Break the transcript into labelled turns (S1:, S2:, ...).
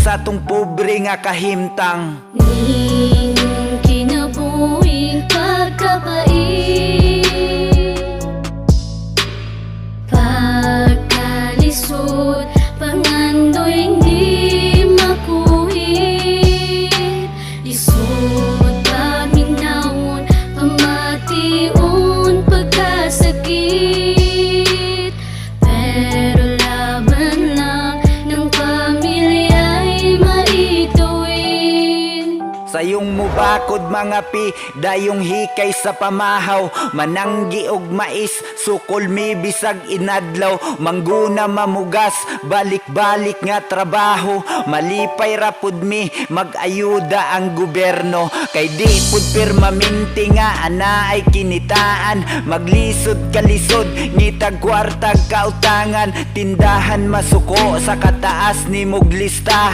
S1: sa tong pobre nga kahimtang.
S2: Ning
S1: Sa iyong mubakod mga pi Dayong hikay sa pamahaw. Mananggi og mais Sukol mi bisag inadlaw. Mangguna mamugas Balik-balik nga trabaho. Malipay rapud mi Mag-ayuda ang gobyerno. Kay di pud permaminti nga Ana ay kinitaan. Maglisod kalisod Ngitag kwartag kautangan. Tindahan masuko Sa kataas ni mog listahan